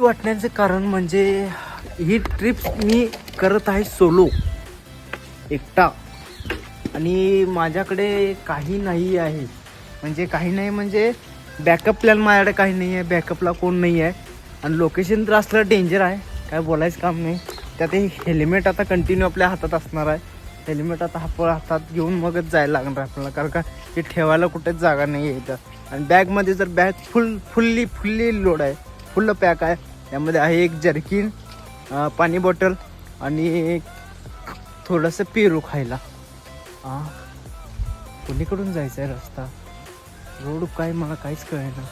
वाटण्याचं कारण म्हणजे ही ट्रिप मी करत आहे सोलो. एकटा. आणि माझ्याकडे काही नाही आहे. म्हणजे काही नाही म्हणजे बॅकअप प्लॅन माझ्याकडे काही नाही आहे. बॅकअपला कोण नाही आहे. आणि लोकेशन तर असलं डेंजर आहे. काय बोलायचं काम नाही. त्यात हे हेल्मेट आता कंटिन्यू आपल्या हातात असणार आहे. हेल्मेट आता हाप हातात घेऊन मगच जायला लागणार आहे आपल्याला. कारण का हे ठेवायला कुठेच जागा नाही आहे इथं. आणि बॅगमध्ये जर bag full fully fully load आहे. फुल्ल पॅक आहे. त्यामध्ये आहे एक जर्किन पाणी बॉटल आणि थोडंसं पेरू खायला. हां कोणीकडून जायचं आहे रस्ता? रोड काय मला काहीच कळेना.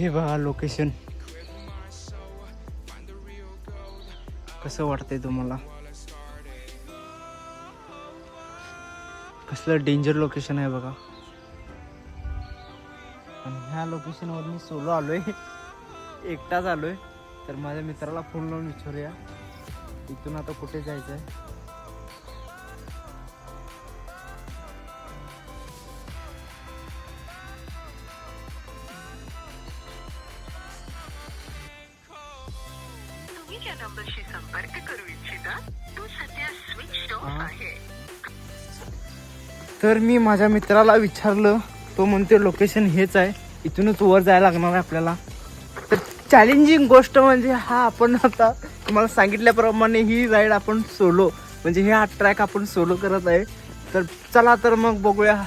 हे बघा लोकेशन कसं वाटतंय तुम्हाला? कसलं डेंजर लोकेशन आहे बघा. आणि ह्या लोकेशनवर मी सोलो आलोय. एकटाच आलोय. तर माझ्या मित्राला फोन लावून विचारूया. इथून आता कुठे जायचं आहे तुम्ही ज्या नंबरशी संपर्क करू इच्छिता. तो सध्या स्विच ऑफ. आहे. तर मी माझ्या मित्राला विचारलं तो म्हणते लोकेशन हेच आहे. इथूनच वर जायला लागणार आहे आपल्याला. तर चॅलेंजिंग गोष्ट म्हणजे हा आपण आता तुम्हाला सांगितल्याप्रमाणे ही राईड आपण सोलो म्हणजे हे हा ट्रॅक आपण सोलो करत आहे. तर चला तर मग बघूया.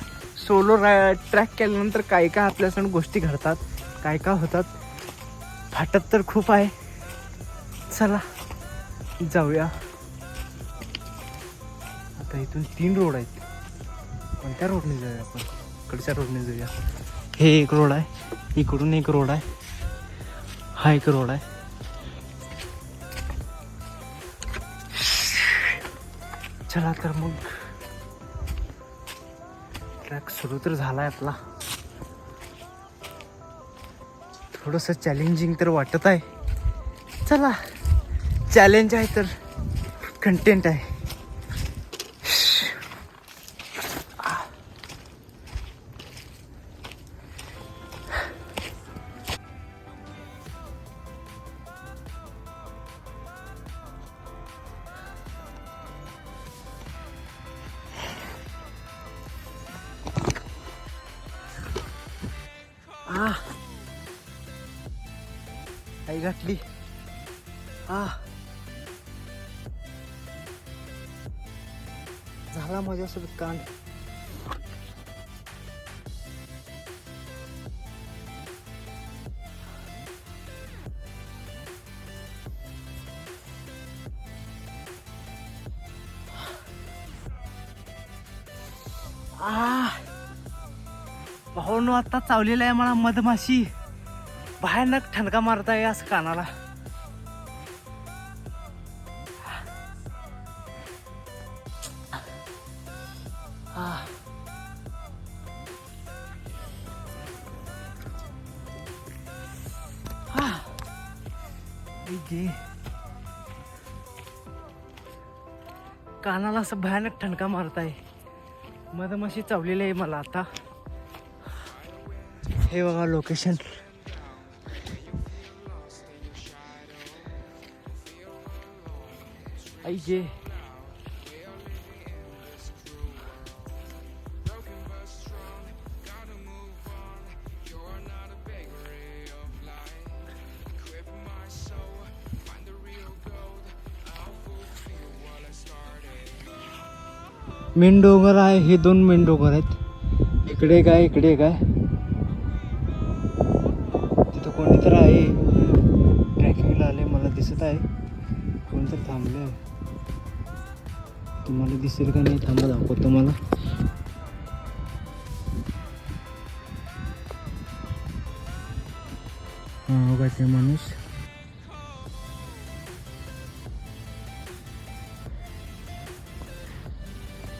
सोलो राय ट्रॅक केल्यानंतर काय काय आपल्यासण गोष्टी घडतात काय काय होतात. फाटत तर खूप आहे. चला जाऊया. आता इथून तीन रोड आहेत. कोणत्या रोडने जाऊया आपण? इकडच्या रोडने जाऊया. हे एक रोड आहे. इकडून एक रोड आहे. हा एक रोड आहे. चला तर मग. ट्रॅक सुरू तर झाला आहे आपला. थोडस चॅलेंजिंग तर वाटत आहे. चला. चॅलेंज आहे तर कंटेंट आहे. आई घातली. आ. झाला माझ्यासोबत कांड. आ आता चावलेला आहे मला मधमाशी. भयानक ठणका मारताय असं कानाला. आई कानाला असं भयानक ठणका मारताय. मधमाशी चावलेली आहे मला आता. हे बघा लोकेशन आई जे started. मेन डोंगर आहे हे दोन मेन डोंगर आहेत. इकडे काय इकडे काय? तिथं कोणीतरी आहे. ट्रॅकिंगला आले मला दिसत आहे. कोणतरी थांबले आहे तुम्हाला दिसेल का नाही थांबा दाखवतो मला हा बघा ते माणूस.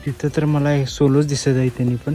तिथं तर मला सोलोच दिसत आहे त्यांनी पण.